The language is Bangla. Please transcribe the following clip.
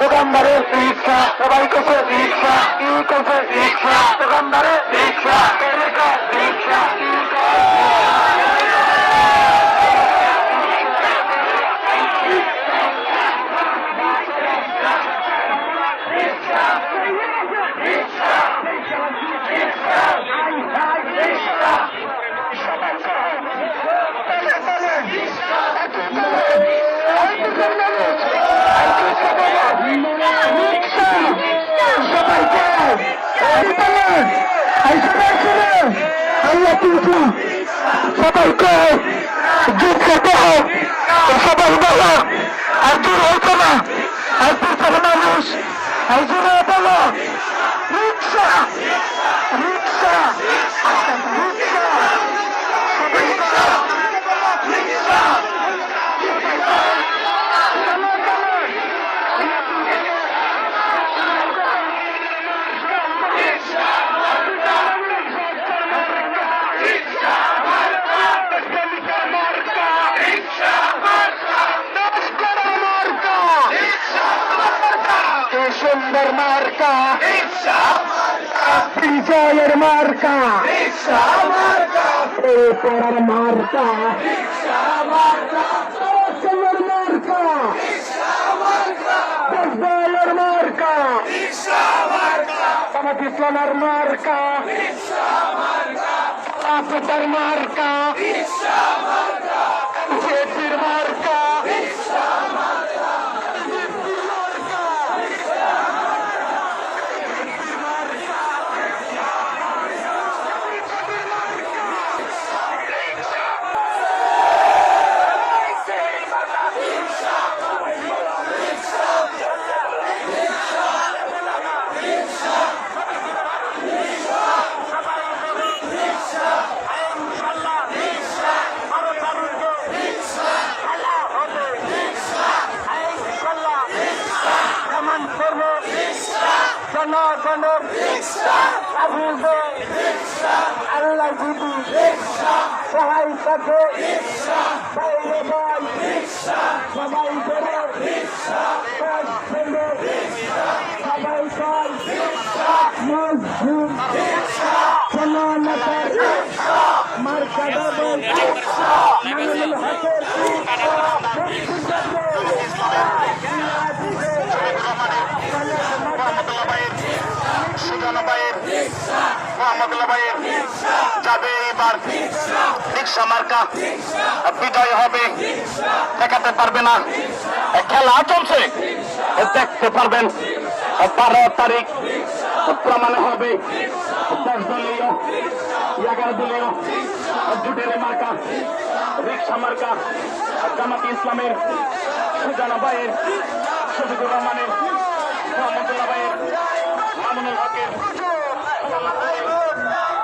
দোকানদারের ইচ্ছা সবাই কাছে ইচ্ছা সবাইকে যুদ্ধ করো সবাই বলো, আর দূর হইতো না। আর দূর মানুষ, আর দূরে বলো রিক্সা রিক্সা। সুন্দর মার্কা। বিজয়ের মার্কা। পড়ার মার্কা। সুন্দর মার্কা। মার্কা। ইসলামের মার্কা। মার্কা। Sana Sana Riksha Abhulde Riksha Allah Jiti. Riksha Sahai Sato Riksha Sahai Bhai Riksha Babai Bere Riksha Kaj Bende Riksha Babai Sal Riksha Mazhum যাবে এবার। রিক্সা মার্কা বিজয় হবে। দেখাতে পারবে না। খেলা চলছে। দেখতে পারবেন। বারো তারিখ প্রমাণ হবে। দশ দলীয়, এগারো দলীয়, জুটের মার্কা, রিক্সা মার্কা, জামাত ইসলামের সুজানা ভাইয়ের, শফিকুর রহমানের মোহাম্মদুল্লাহ ভাইয়ের, মামুনুল হকের ¡Ay,